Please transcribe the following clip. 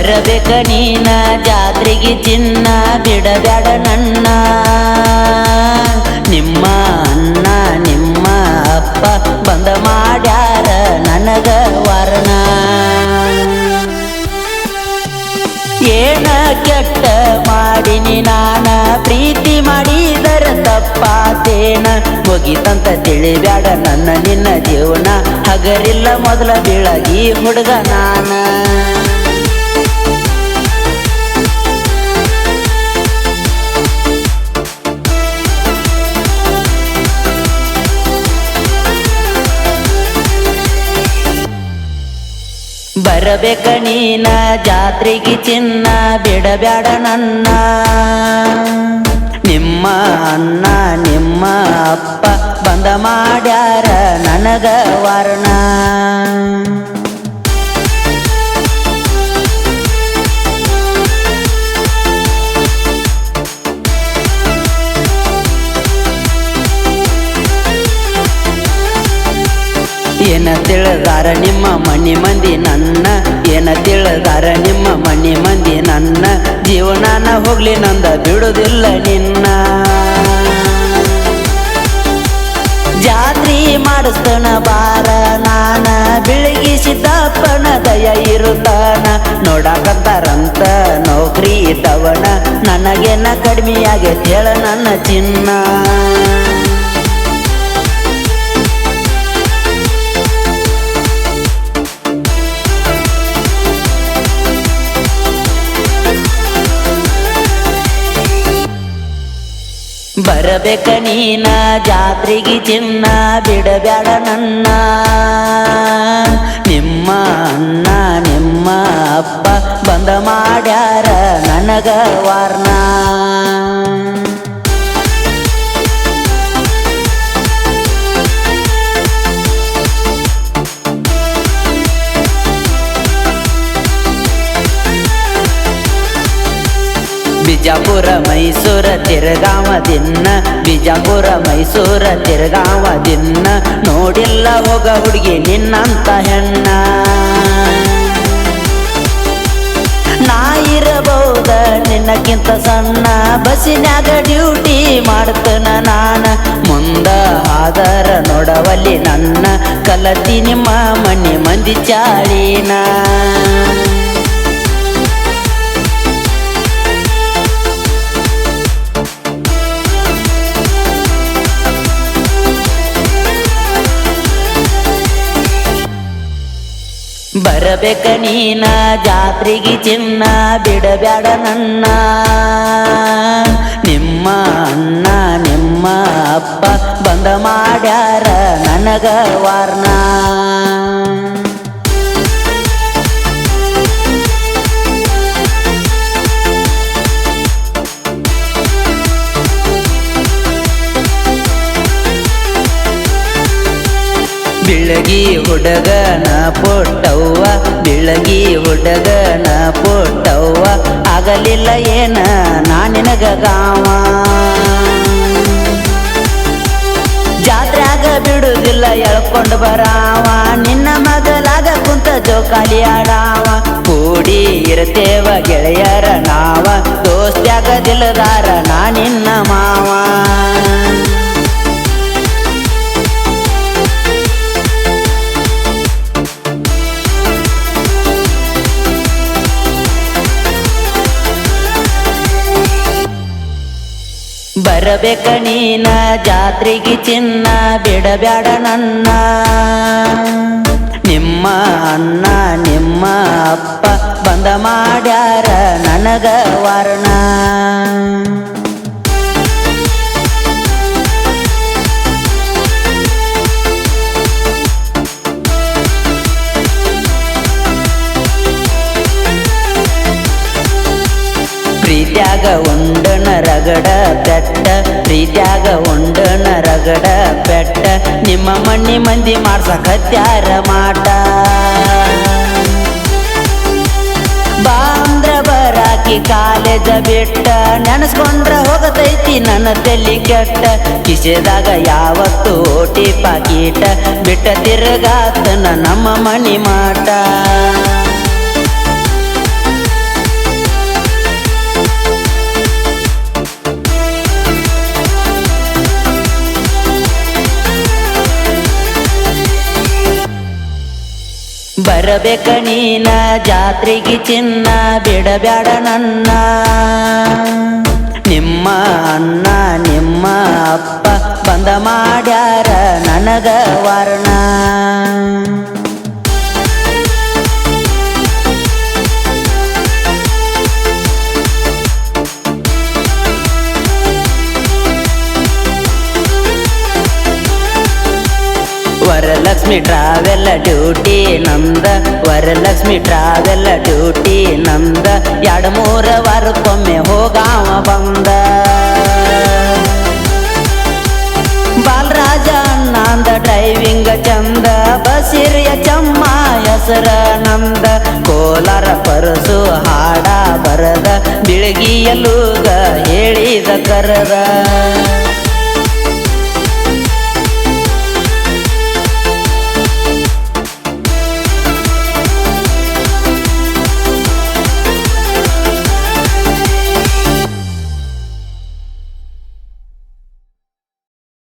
ಬರಬೇಕ ನೀನ, ಜಾತ್ರೆಗೆ ಚಿನ್ನ, ಬಿಡಬೇಡ ನನ್ನ. ನಿಮ್ಮ ಅಣ್ಣ, ನಿಮ್ಮ ಅಪ್ಪ ಬಂದ ಮಾಡ್ಯಾರ ನನಗ ವರ್ಣ ಏನ ಕೆಟ್ಟ ಮಾಡಿನಿ ನಾನ, ಪ್ರೀತಿ ಮಾಡಿದರ ತಪ್ಪಾತೇನ. ಮುಗಿತಂತ ತಿಳಿಬ್ಯಾಡ ನನ್ನ ನಿನ್ನ ಜೀವನ, ಹಗರಿಲ್ಲ ಮೊದಲ ಬೆಳಗಿ ಹುಡುಗ ನಾನ. ಬರಬೇಕ ನೀನ ಜಾತ್ರೆಗೆ ಚಿನ್ನ ಬಿಡಬ್ಯಾಡ ನನ್ನ. ನಿಮ್ಮ ಅಣ್ಣ ನಿಮ್ಮ ಅಪ್ಪ ಬಂದ ಮಾಡ್ಯಾರ ನನಗ ವರ್ಣ. ಏನ ತಿಳಿದಾರ ನಿಮ್ಮ ಮನಿ ಮಂದಿ ನನ್ನ? ಏನ ತಿಳಿದಾರ ನಿಮ್ಮ ಮನಿ ಮಂದಿ ನನ್ನ? ಜೀವನಾನ ಹೋಗ್ಲಿ ನಂದ ಬಿಡುದಿಲ್ಲ ನಿನ್ನ. ಜಾತ್ರಿ ಮಾಡಿಸ್ತನ ಬಾರ ನಾನ ಬೆಳಗಿಸಿದಪ್ಪನ ದಯ ಇರುತ್ತಾನ. ನೋಡಕತ್ತಾರಂತ ನೌಕರಿ ಇದ್ದವನ, ನನಗೇನ ಕಡಿಮೆಯಾಗಿ ಹೇಳ ನನ್ನ ಚಿನ್ನ. ಬರಬೇಕ ನೀನ ಜಾತ್ರೆಗೆ ಚಿನ್ನ ಬಿಡಬೇಡ ನನ್ನ. ನಿಮ್ಮ ಅಣ್ಣ ನಿಮ್ಮ ಅಪ್ಪ ಬಂದ ಮಾಡ್ಯಾರ ನನಗ ವಾರ್ನ. ಬಿಜಾಪುರ, ಮೈಸೂರ ತಿರುಗಾವ ದಿನ್ನ. ಬಿಜಾಪುರ, ಮೈಸೂರ ತಿರುಗಾವ ದಿನ್ನ. ನೋಡಿಲ್ಲ ಹೋಗ ಹುಡುಗಿ ನಿನ್ನಂತ ಹೆಣ್ಣ. ನಾ ಇರಬಹುದ ನಿನ್ನಕ್ಕಿಂತ ಸಣ್ಣ. ಬಸ್ಸಿನಾಗ ಡ್ಯೂಟಿ ಮಾಡ್ತನ ನಾನ. ಮುಂದ ಆದರ ನೋಡವಲ್ಲಿ ನನ್ನ. ಕಲತಿ ನಿಮ್ಮ ಮನೆ ಮಂದಿ ಚಾಳಿನ. ಬರಬೇಕ ನೀನ? ಜಾತ್ರೆಗೆ ಚಿನ್ನ ಬಿಡಬ್ಯಾಡ ನನ್ನ. ನಿಮ್ಮ ಅಣ್ಣ, ನಿಮ್ಮ ಅಪ್ಪ ಬಂದ ಮಾಡ್ಯಾರ ನನಗ ವಾರ್ನ. ಬಿಳಗಿ ಹುಡುಗನ ಪೊಟ್ಟವ್ವ ಆಗಲಿಲ್ಲ ಏನ? ನಾನಿನಗ ಗಾವ. ಜಾತ್ರ್ಯಾಗ ಬಿಡುದಿಲ್ಲ ಎಳ್ಕೊಂಡು ಬರಾವ. ನಿನ್ನ ಮಗಲಾಗ ಕುಂತ ಜೋಕಾಲಿ ಆಡಾವ. ಕೂಡಿ ಇರ್ತೇವ ಗೆಳೆಯರ ನಾವ. ದೋಸ್ತ್ಯಾಗದಿಲ್ಲದಾರ ನಾನಿನ್ನ ಮಾವ. ಬರಬೇಕ ನೀನ ಜಾತ್ರೆಗೆ ಚಿನ್ನ ಬಿಡಬ್ಯಾಡ ನನ್ನ. ನಿಮ್ಮ ಅಣ್ಣ ನಿಮ್ಮ ಅಪ್ಪ ಬಂದ ಮಾಡ್ಯಾರ ನನಗ ವರ್ಣ. ಪ್ರೀತ್ಯಾಗ ಉಂಡನ ರಗಡ ಬೆಟ್ಟ, ಪ್ರೀತ್ಯಾಗ ಉಂಡನ ರಗಡ ಬೆಟ್ಟ, ನಿಮ್ಮ ಮಣ್ಣಿ ಮಂದಿ ಮಾಡ್ಸಕತ್ಯಾರ ಮಾಟ. ಬಾಂದ್ರ ಬರಾಕಿ ಕಾಲೇಜ ಬಿಟ್ಟ, ನೆನಸ್ಕೊಂಡ್ರ ಹೋಗತೈತಿ ನನ್ನ ತೆಲ್ಲಿ ಕೆಟ್ಟ, ಕಿಸೆದಾಗ ಯಾವತ್ತು ಓಟಿ ಪಾಕೀಟ, ಬಿಟ್ಟ ತಿರುಗಾತನ ನಮ್ಮ ಮಣಿ ಮಾಟ. ಬರಬೇಕ ನೀನ ಜಾತ್ರೆಗೆ ಚಿನ್ನ ಬಿಡಬೇಡ ನನ್ನ. ನಿಮ್ಮ ಅಣ್ಣ ನಿಮ್ಮ ಅಪ್ಪ ಬಂದ ಮಾಡ್ಯಾರ ನನಗ ವರ್ಣ. ವರಲಕ್ಷ್ಮಿ ಟ್ರಾವೆಲ್ ಡ್ಯೂಟಿ ನಂದ, ವರಲಕ್ಷ್ಮಿ ಟ್ರಾವೆಲ್ ಡ್ಯೂಟಿ ನಂದ, ಎರಡು ಮೂರ ವಾರಕ್ಕೊಮ್ಮೆ ಹೋಗಾವ ಬಂದ. ಬಾಲರಾಜ ನಂದ ಡ್ರೈವಿಂಗ್ ಚಂದ, ಬಸಿರಿಯ ಚಮ್ಮ ಹೆಸರ ನಂದ. ಕೋಲಾರ ಪರಸು ಹಾಡ ಬರದ ಬಿಳಗಿಯಲ್ಲೂಗ ಹೇಳಿದ ಕರದ.